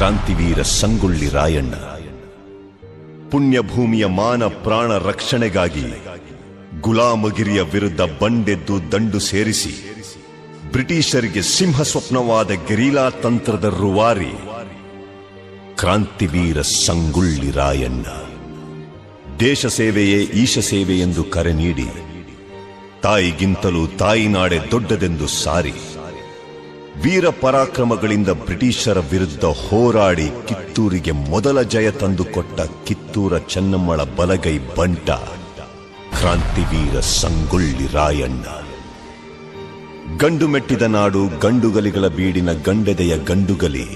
ಕ್ರಾಂತಿವೀರ ಸಂಗೊಳ್ಳಿ ರಾಯಣ್ಣ. ಪುಣ್ಯಭೂಮಿಯ ಮಾನ ಪ್ರಾಣ ರಕ್ಷಣೆಗಾಗಿ ಗುಲಾಮಗಿರಿಯ ವಿರುದ್ಧ ಬಂಡೆದ್ದು ದಂಡು ಸೇರಿಸಿ ಬ್ರಿಟಿಷರಿಗೆ ಸಿಂಹ ಸ್ವಪ್ನವಾದ ಗೆರಿಲಾ ತಂತ್ರದ ರುವಾರಿ ಕ್ರಾಂತಿವೀರ ಸಂಗೊಳ್ಳಿ ರಾಯಣ್ಣ. ದೇಶ ಸೇವೆಯೇ ಈಶ ಸೇವೆ ಎಂದು ಕರೆ ನೀಡಿ ತಾಯಿಗಿಂತಲೂ ತಾಯಿನಾಡೆ ದೊಡ್ಡದೆಂದು ಸಾರಿ. ವೀರ ಪರಾಕ್ರಮಗಳಿಂದ ಬ್ರಿಟಿಷರ ವಿರುದ್ಧ ಹೋರಾಡಿ ಕಿತ್ತೂರಿಗೆ ಮೊದಲ ಜಯ ತಂದುಕೊಟ್ಟ ಕಿತ್ತೂರ ಚೆನ್ನಮ್ಮಳ ಬಲಗೈ ಬಂಟ, ಕ್ರಾಂತಿವೀರ ಸಂಗೊಳ್ಳಿ ರಾಯಣ್ಣ. ಗಂಡು ಮೆಟ್ಟಿದ ನಾಡು, ಗಂಡುಗಲಿಗಳ ಬೀಡಿನ ಗಂಡೆದೆಯ ಗಂಡುಗಲಿ,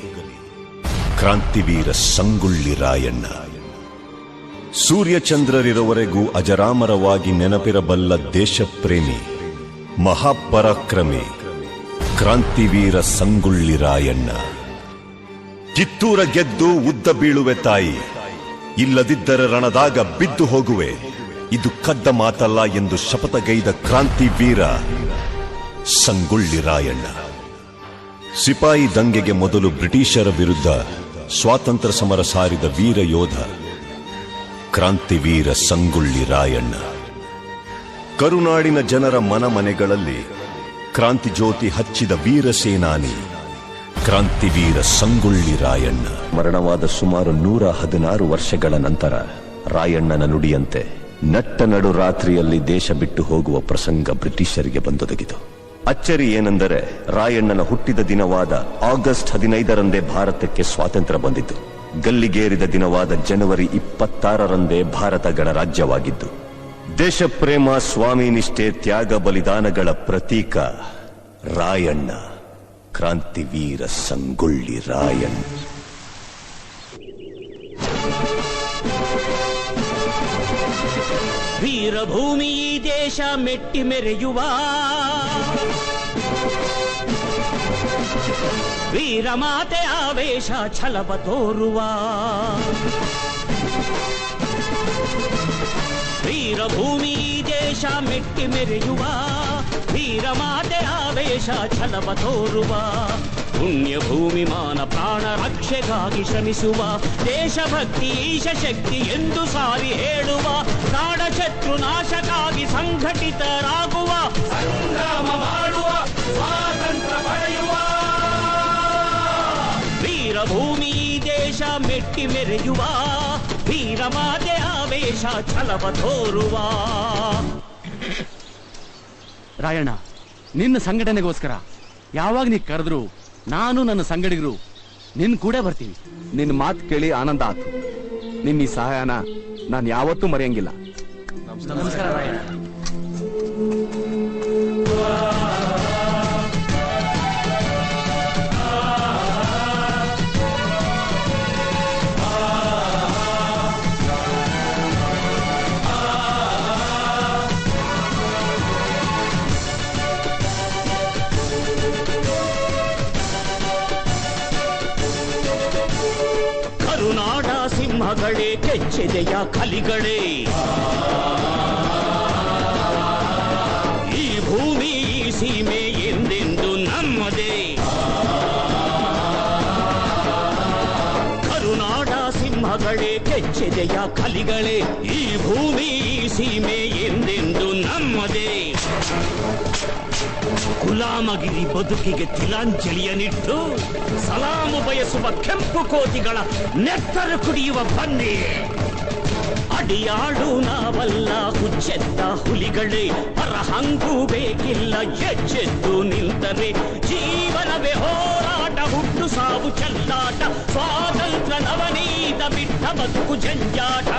ಕ್ರಾಂತಿವೀರ ಸಂಗೊಳ್ಳಿ ರಾಯಣ್ಣ. ಸೂರ್ಯಚಂದ್ರರಿರುವವರೆಗೂ ಅಜರಾಮರವಾಗಿ ನೆನಪಿರಬಲ್ಲ ದೇಶಪ್ರೇಮಿ, ಮಹಾಪರಾಕ್ರಮಿ ಕ್ರಾಂತಿವೀರ ಸಂಗುಳ್ಳಿ ರಾಯಣ್ಣ. ಕಿತ್ತೂರ ಗೆದ್ದು ಉದ್ದ ಬೀಳುವೆ ತಾಯಿ, ಇಲ್ಲದಿದ್ದರೆ ರಣದಾಗ ಬಿದ್ದು ಹೋಗುವೆ. ಇದು ಕದ್ದ ಮಾತಲ್ಲ ಎಂದು ಶಪಥಗೈದ ಕ್ರಾಂತಿವೀರ ಸಂಗೊಳ್ಳಿ ರಾಯಣ್ಣ. ಸಿಪಾಯಿ ದಂಗೆಗೆ ಮೊದಲು ಬ್ರಿಟಿಷರ ವಿರುದ್ಧ ಸ್ವಾತಂತ್ರ್ಯ ಸಮರ ಸಾರಿದ ವೀರ ಯೋಧ, ಕ್ರಾಂತಿವೀರ ಸಂಗೊಳ್ಳಿ ರಾಯಣ್ಣ. ಕರುನಾಡಿನ ಜನರ ಮನಮನೆಗಳಲ್ಲಿ ಕ್ರಾಂತಿ ಜ್ಯೋತಿ ಹಚ್ಚಿದ ವೀರ ಸೇನಾನಿ ಕ್ರಾಂತಿವೀರ ಸಂಗೊಳ್ಳಿ ರಾಯಣ್ಣ. ಮರಣವಾದ ಸುಮಾರು ನೂರ ಹದಿನಾರು ವರ್ಷಗಳ ನಂತರ ರಾಯಣ್ಣನ ನುಡಿಯಂತೆ ನಟ್ಟ ನಡು ರಾತ್ರಿಯಲ್ಲಿ ದೇಶ ಬಿಟ್ಟು ಹೋಗುವ ಪ್ರಸಂಗ ಬ್ರಿಟಿಷರಿಗೆ ಬಂದೊದಗಿತು. ಅಚ್ಚರಿ ಏನೆಂದರೆ ರಾಯಣ್ಣನ ಹುಟ್ಟಿದ ದಿನವಾದ ಆಗಸ್ಟ್ ಹದಿನೈದರಂದೇ ಭಾರತಕ್ಕೆ ಸ್ವಾತಂತ್ರ್ಯ ಬಂದಿತು. ಗಲ್ಲಿಗೇರಿದ ದಿನವಾದ ಜನವರಿ ಇಪ್ಪತ್ತಾರರಂದೇ ಭಾರತ ಗಣರಾಜ್ಯವಾಗಿದ್ದು ದೇಶಪ್ರೇಮ ಸ್ವಾಮಿ ನಿಷ್ಠೆ ತ್ಯಾಗ ಬಲಿದಾನಗಳ ಪ್ರತೀಕ ರಾಯಣ್ಣ, ಕ್ರಾಂತಿವೀರ ಸಂಗೊಳ್ಳಿ ರಾಯಣ್ಣ. ವೀರಭೂಮಿ ಈ ದೇಶ ಮೆಟ್ಟಿ ಮೆರೆಯುವ. ವೀರಮಾತೆ ಆವೇಶ ಛಲವ ತೋರುವ. ವೀರಭೂಮಿ ದೇಶ ಮೆಟ್ಟಿ ಮೆರೆಯುವ, ವೀರಮಾತೆ ಆವೇಶ ಛಲವ ತೋರುವ ಪುಣ್ಯ ಭೂಮಿ ಮಾನ ಪ್ರಾಣ ರಕ್ಷೆಗಾಗಿ ಶ್ರಮಿಸುವ, ದೇಶಭಕ್ತಿ ಈಶ ಶಕ್ತಿ ಎಂದು ಸಾರಿ ಹೇಳುವ ನಾಡ ಶತ್ರು ನಾಶಕ್ಕಾಗಿ ಸಂಘಟಿತರಾಗುವ, ಸಂಗ್ರಾಮ ಮಾಡುವ, ಸ್ವಾತಂತ್ರ್ಯ ಪಡೆಯುವ. ವೀರಭೂಮಿ ದೇಶ ಮೆಟ್ಟಿ ಮೆರೆಯುವ ವೀರಮಾತೆ ಆವೇಶ ಛಲವ ತೋರುವ. ರಾಯಣ್ಣ ನಿನ್ನ ಸಂಘಟನೆಗೋಸ್ಕರ ಯಾವಾಗ ನೀ ಕರೆದ್ರು ನಾನು ನನ್ನ ಸಂಗಡಿಗರು ನಿನ್ ಕೂಡ ಬರ್ತೀವಿ ನಿನ್ನ ಮಾತು ಕೇಳಿ ಆನಂದ ಆತು. ನಿನ್ನ ಈ ಸಹಾಯನ ನಾನು ಯಾವತ್ತೂ ಮರೆಯಂಗಿಲ್ಲ. ನಮಸ್ಕಾರ ರಾಯಣ್ಣ. ಕೆಚ್ಚೆದೆಯ ಕಲಿಗಳೇ. ಈ ಭೂಮಿ ಸೀಮೆ ಎಂದೆಂದು ನಮ್ಮದೇ. ಕರುನಾಡ ಸಿಂಹಗಳೇ, ಕೆಚ್ಚೆದೆಯ ಕಲಿಗಳೇ, ಈ ಭೂಮಿ ಸೀಮೆ ಎಂದೆಂದು ನಮ್ಮದೇ. ಗುಲಾಮಗಿರಿ ಬದುಕಿಗೆ ತಿಲಾಂಜಲಿಯನಿಟ್ಟು ಸಲಾಮು ಬಯಸುವ ಕೆಂಪು ಕೋತಿಗಳ ನೆತ್ತರು ಕುಡಿಯುವ ಬನ್ನಿ. ಅಡಿಯಾಳು ನಾವಲ್ಲ ಹುಚ್ಚೆದ್ದ ಹುಲಿಗಳೇ ಪರಹಂಗೂ ಬೇಕಿಲ್ಲ ಎಚ್ಚೆದ್ದು ನಿಂತರೆ ಜೀವನವೇ ಹೋರಾಟ ಹುಟ್ಟು ಸಾವು ಚೆಲ್ಲಾಟ ಸ್ವಾತಂತ್ರ್ಯ ನವನೀತ ಬಿಟ್ಟ ಬದುಕು ಜಂಜಾಟ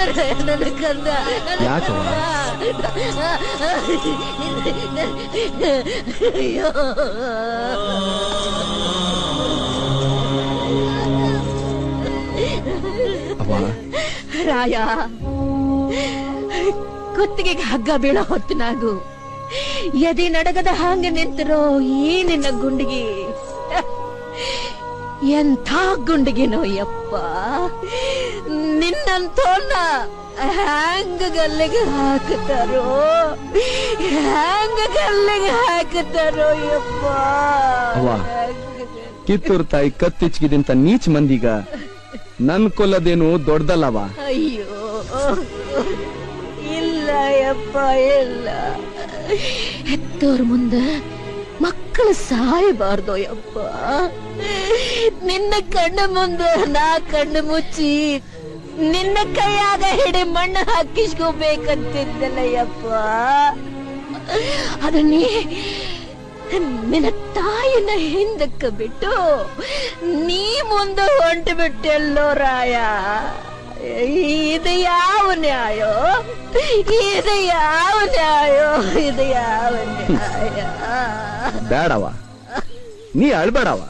ನನ್ನ ಕಂದ ಯಾಕವ್ವ? ಅಯ್ಯೋ. ಅವ್ವ ರಾಯ ಕುತ್ತಿಗೆಗೆ ಹಗ್ಗ ಬೀಳೋ ಹೊತ್ತಿನಾಗು ಎದೆ ನಡಗದ ಹಾಂಗ ನಿಂತರೋ ಈ ನಿನ್ನ ಗುಂಡಿಗೆ. ಎಂಥ ಗುಂಡಿಗೆನೋ ಯಪ್ಪ ನಿನ್ನಂತೋನ್ನ ಹ್ಯಾಂಗ ಗಲ್ಲಿಗೆ ಹಾಕುತ್ತಾರೋ? ಹ್ಯಾಂಗ ಗಲ್ಲಿಗೆ ಹಾಕುತ್ತಾರೋ ಯಪ್ಪ? ಅವ್ವ. ಕಿತ್ತೂರ್ ತಾಯಿ ಕತ್ತಿಚ್ಗಿದಿಂತ ನೀಚ್ ಮಂದಿಗ ನನ್ ಕೊಲ್ಲದೇನು ದೊಡ್ಡದಲ್ಲವ? ಅಯ್ಯೋ ಇಲ್ಲ ಯಪ್ಪ ಇಲ್ಲ. ಹೆತ್ತೋರ್ ಮುಂದೆ ಮಕ್ಕಳು ಸಾಯಬಾರ್ದು ಯಪ್ಪ? ನಿನ್ನ ಕಣ್ಣ ಮುಂದೆ ನಾ ಕಣ್ಣು ಮುಚ್ಚಿ ನಿನ್ನ ಕೈಯಾಗ ಹಿಡಿ ಮಣ್ಣು ಹಾಕಿಸ್ಕೋಬೇಕಂತಿದ್ದಲ್ಲ ಯಪ್ಪ ಅದು ನೀ ನಿನ್ನ ತಾಯಿನ ಹಿಂದಕ್ಕೆ ಬಿಟ್ಟು ನೀ ಮುಂದೆ ಹೊಂಟು ಬಿಟ್ಟೆಲ್ಲೋ ರಾಯ. ಇದು ಯಾವ ನ್ಯಾಯೋ? ಇದು ಯಾವ ನ್ಯಾಯೋ? ಇದು ಯಾವ ನ್ಯಾಯ? ಬೇಡವ. ನೀ ಅಳ್ಬೇಡವ.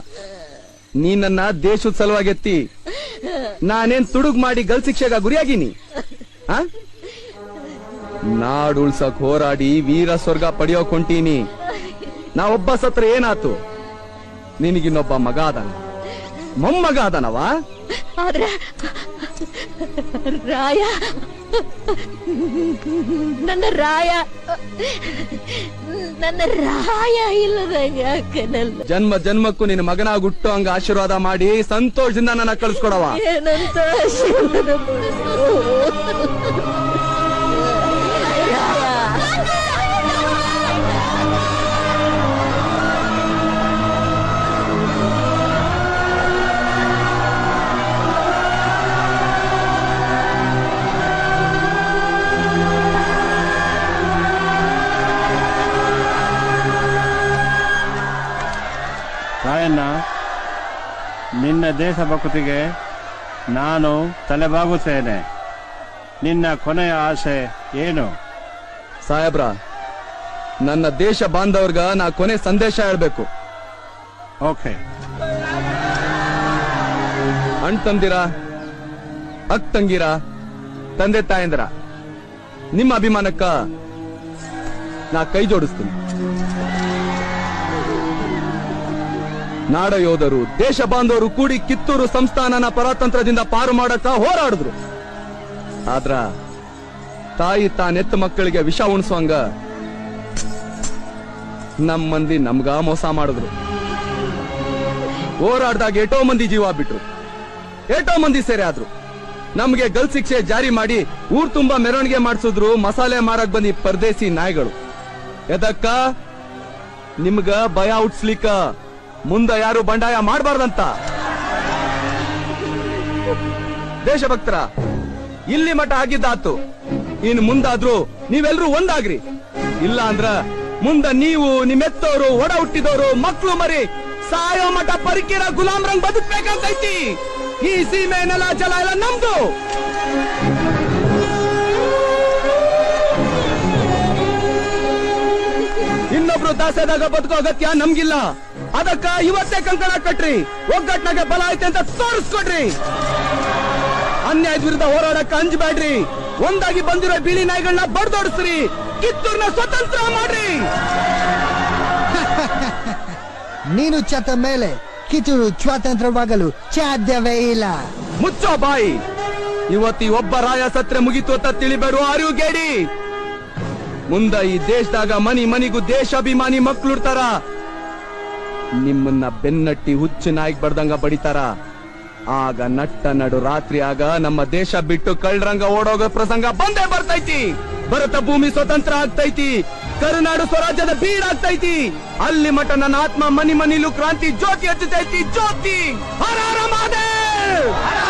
ನೀ ನನ್ನ ದೇಶದ ಸಲುವಾಗಿ ಎತ್ತಿ ನಾನೇನ್ ತುಡುಗ್ ಮಾಡಿ ಗಲ್ ಶಿಕ್ಷೆಗ ಗುರಿಯಾಗಿನಿ? ಹಾ ನಾಡು ಉಳ್ಸಕ್ ಹೋರಾಡಿ ವೀರ ಸ್ವರ್ಗ ಪಡೆಯೋಕ್ ಹೊಂಟೀನಿ ನಾ ಒಬ್ಬ ಸತ್ರ ಏನಾತು? ನಿನಗಿನ್ನೊಬ್ಬ ಮಗ ಅದಾನ ಮೊಮ್ಮಗ ಅದನವಾ ರಾಯ ನನ್ನ ರಾಯ. ನನ್ನ ರಾಯ ಇಲ್ಲದಂಗ ಯಾಕನಲ್ಲ. ಜನ್ಮ ಜನ್ಮಕ್ಕೂ ನಿನ್ನ ಮಗನ ಹುಟ್ಟು ಹಂಗ ಆಶೀರ್ವಾದ ಮಾಡಿ ಸಂತೋಷದಿಂದ ನನ್ನ ಕಳ್ಸ್ಕೊಡವ ಏನಂತ ದೇಶಭಕ್ತಿಗೆ ನಾನು ತಲೆಬಾಗುತ್ತೇನೆ. ನಿನ್ನ ಕೊನೆಯ ಆಸೆ ಏನು? ಸಾಹೇಬ್ರ ನನ್ನ ದೇಶ ಬಾಂಧವ್ರಗ ನಾ ಕೊನೆ ಸಂದೇಶ ಹೇಳ್ಬೇಕು. ಓಕೆ. ಅಣ್ಣ ತಂದಿರ ಅಕ್ ತಂಗಿರ ತಂದೆ ತಾಯಂದಿರ ನಿಮ್ಮ ಅಭಿಮಾನಕ್ಕ ನಾ ಕೈ ಜೋಡಿಸ್ತೀನಿ. ನಾಡ ಯೋಧರು, ದೇಶ ಬಾಂಧವರು ಕೂಡಿ ಕಿತ್ತೂರು ಸಂಸ್ಥಾನನ ಪರತಂತ್ರದಿಂದ ಪಾರು ಮಾಡಕ್ಕ ಹೋರಾಡಿದ್ರು. ಆದ್ರ, ತಾಯಿ ತಾನೆತ್ತ ಮಕ್ಕಳಿಗೆ ವಿಷ ಉಣಿಸುವಂಗ ನಮ್ ಮಂದಿ ನಮ್ಗ ಮೋಸ ಮಾಡಿದ್ರು. ಹೋರಾಡ್ದಾಗ ಏಟೋ ಮಂದಿ ಜೀವ ಬಿಟ್ರು. ಏಟೋ ಮಂದಿ ಸೇರಿ ಆದ್ರು. ನಮ್ಗೆ ಗಲ್ ಶಿಕ್ಷೆ ಜಾರಿ ಮಾಡಿ ಊರ್ ತುಂಬಾ ಮೆರವಣಿಗೆ ಮಾಡಿಸಿದ್ರು, ಮಸಾಲೆ ಮಾರಕ್ ಬಂದಿ ಪರದೇಸಿ ನಾಯಿಗಳು. ಎದಕ್ಕ ನಿಮ್ಗ ಭಯ ಹುಟ್ಸ್ಲಿಕ್ಕ. ಮುಂದ ಯಾರು ಬಂಡಾಯ ಮಾಡಬಾರ್ದಂತ? ದೇಶಭಕ್ತರ, ಇಲ್ಲಿ ಮಠ ಆಗಿದ್ದಾತು. ಇನ್ ಮುಂದಾದ್ರೂ ನೀವೆಲ್ಲರೂ ಒಂದಾಗ್ರಿ. ಇಲ್ಲ ಅಂದ್ರ ಮುಂದ ನೀವು ನಿಮ್ಮೆತ್ತೋರು, ಒಡ ಹುಟ್ಟಿದವರು ಮಕ್ಕಳು ಮರಿ, ಸಾಯೋ ಮಠ ಪರಿಕಿರ ಗುಲಾಮ್ರಂಗ್ ಬದುಕ್ಬೇಕಂತೈತಿ. ಈ ಸೀಮೆ ನೆಲ ಜಲ ಎಲ್ಲ ನಮ್ದು. ಇನ್ನೊಬ್ರು ದಾಸದಾಗ ಬದುಕೋ ಅಗತ್ಯ ನಮ್ಗಿಲ್ಲ. ಅದಕ್ಕ ಇವತ್ತೇ ಕಂಕಣ ಕಟ್ರಿ. ಒಗ್ಗಟ್ಟನಾಗೆ ಬಲ ಐತೆ ಅಂತ ತೋರಿಸ್ಕೊಡ್ರಿ. ಅನ್ಯಾಯದ ವಿರುದ್ಧ ಹೋರಾಡಕ್ಕೆ ಅಂಜಬೇಡ್ರಿ. ಒಂದಾಗಿ ಬಂದಿರೋ ಬಿಳಿ ನಾಯಿಗಳನ್ನ ಬಡ್ದೋಡಿಸ್ರಿ. ಕಿತ್ತೂರ್ನ ಸ್ವತಂತ್ರ ಮಾಡ್ರಿ. ನೀನು ಚತ ಮೇಲೆ ಕಿತ್ತೂರು ಸ್ವಾತಂತ್ರ್ಯವಾಗಲು ಸಾಧ್ಯವೇ ಇಲ್ಲ. ಮುಚ್ಚೋ ಬಾಯಿ. ಇವತ್ತಿ ಒಬ್ಬ ರಾಯ ಸತ್ರೆ ಮುಗಿತು ಅಂತ ತಿಳಿಬೇಡು ಅರಿವು ಗೇಡಿ ಮುಂದ ಈ ದೇಶದಾಗ ಮನಿ ಮನಿಗೂ ದೇಶಾಭಿಮಾನಿ ಮಕ್ಳುಡ್ತಾರ ನಿಮ್ಮನ್ನ ಬೆನ್ನಟ್ಟಿ ಹುಚ್ಚು ನಾಯಿಗ್ ಬಡ್ದಂಗ ಬಡಿತಾರ. ಆಗ ನಟ್ಟ ನಡು ರಾತ್ರಿ ಆಗ ನಮ್ಮ ದೇಶ ಬಿಟ್ಟು ಕಳ್ಳರಂಗ ಓಡೋಗೋ ಪ್ರಸಂಗ ಬಂದೇ ಬರ್ತೈತಿ. ಭರತ ಭೂಮಿ ಸ್ವತಂತ್ರ ಆಗ್ತೈತಿ. ಕರುನಾಡು ಸ್ವರಾಜ್ಯದ ಬೀಡಾಗ್ತೈತಿ ಅಲ್ಲಿ ಮಠ ನನ್ನ ಆತ್ಮ ಮನಿ ಮನಿಲು ಕ್ರಾಂತಿ ಜ್ಯೋತಿ ಹಚ್ಚತೈತಿ. ಜ್ಯೋತಿ ಹರ ಹರ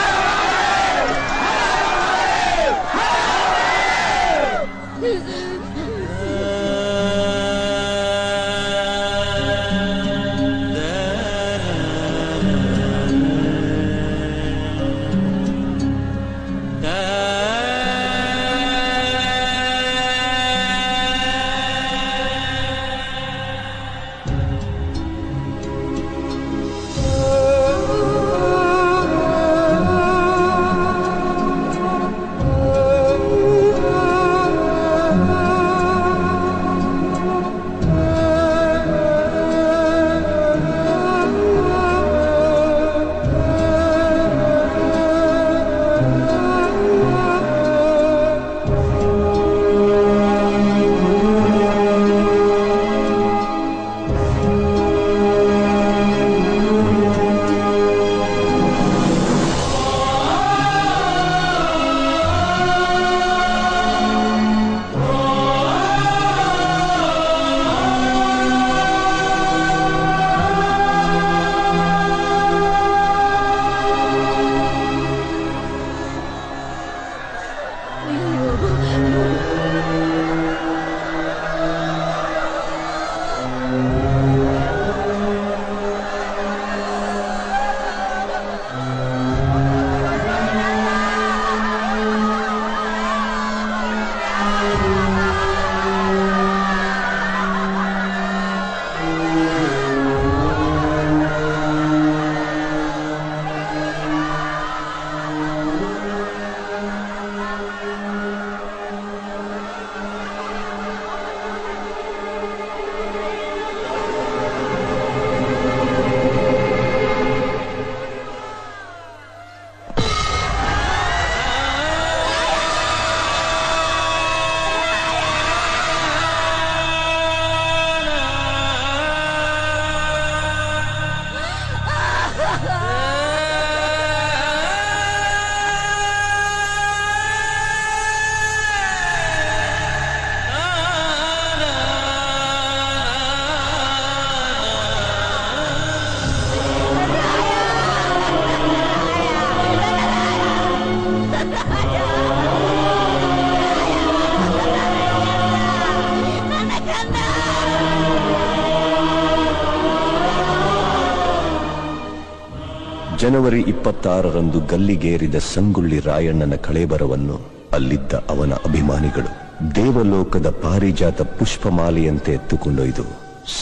ಜನವರಿ ಇಪ್ಪತ್ತಾರರಂದು ಗಲ್ಲಿಗೇರಿದ ಸಂಗೊಳ್ಳಿ ರಾಯಣ್ಣನ ಕಳೇಬರವನ್ನು ಅಲ್ಲಿದ್ದ ಅವನ ಅಭಿಮಾನಿಗಳು ದೇವಲೋಕದ ಪಾರಿಜಾತ ಪುಷ್ಪಮಾಲೆಯಂತೆ ಎತ್ತುಕೊಂಡೊಯ್ದು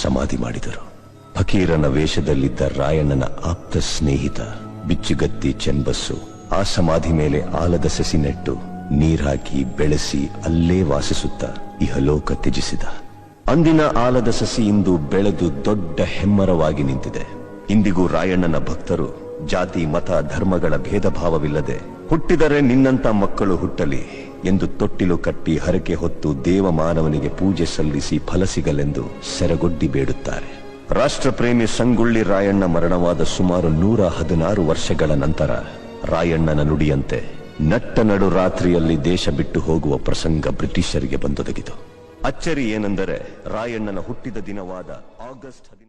ಸಮಾಧಿ ಮಾಡಿದರು. ಫಕೀರನ ವೇಷದಲ್ಲಿದ್ದ ರಾಯಣ್ಣನ ಆಪ್ತ ಸ್ನೇಹಿತ, ಬಿಚ್ಚುಗತ್ತಿ ಚೆನ್ಬಸ್ಸು ಆ ಸಮಾಧಿ ಮೇಲೆ ಆಲದ ಸಸಿ ನೆಟ್ಟು ನೀರಾಕಿ ಬೆಳೆಸಿ ಅಲ್ಲೇ ವಾಸಿಸುತ್ತ ಇಹಲೋಕ ತ್ಯಜಿಸಿದ. ಅಂದಿನ ಆಲದ ಸಸಿ ಇಂದು ಬೆಳೆದು ದೊಡ್ಡ ಹೆಮ್ಮರವಾಗಿ ನಿಂತಿದೆ. ಇಂದಿಗೂ ರಾಯಣ್ಣನ ಭಕ್ತರು ಜಾತಿ, ಮತ, ಧರ್ಮಗಳ ಭೇದ ಭಾವವಿಲ್ಲದೆ ಹುಟ್ಟಿದರೆ ನಿನ್ನಂತ ಮಕ್ಕಳು ಹುಟ್ಟಲಿ ಎಂದು ತೊಟ್ಟಿಲು ಕಟ್ಟಿ ಹರಕೆ ಹೊತ್ತು ದೇವ ಮಾನವನಿಗೆ ಪೂಜೆ ಸಲ್ಲಿಸಿ ಫಲ ಸಿಗಲೆಂದು ಸೆರಗೊಡ್ಡಿ ಬೇಡುತ್ತಾರೆ. ರಾಷ್ಟ್ರಪ್ರೇಮಿ ಸಂಗೊಳ್ಳಿ ರಾಯಣ್ಣ ಮರಣವಾದ ಸುಮಾರು ನೂರ ಹದಿನಾರು ವರ್ಷಗಳ ನಂತರ ರಾಯಣ್ಣನ ನುಡಿಯಂತೆ ನಟ್ಟ ನಡು ರಾತ್ರಿಯಲ್ಲಿ ದೇಶ ಬಿಟ್ಟು ಹೋಗುವ ಪ್ರಸಂಗ ಬ್ರಿಟಿಷರಿಗೆ ಬಂದೊದಗಿತು. ಅಚ್ಚರಿ ಏನೆಂದರೆ ರಾಯಣ್ಣನ ಹುಟ್ಟಿದ ದಿನವಾದ ಆಗಸ್ಟ್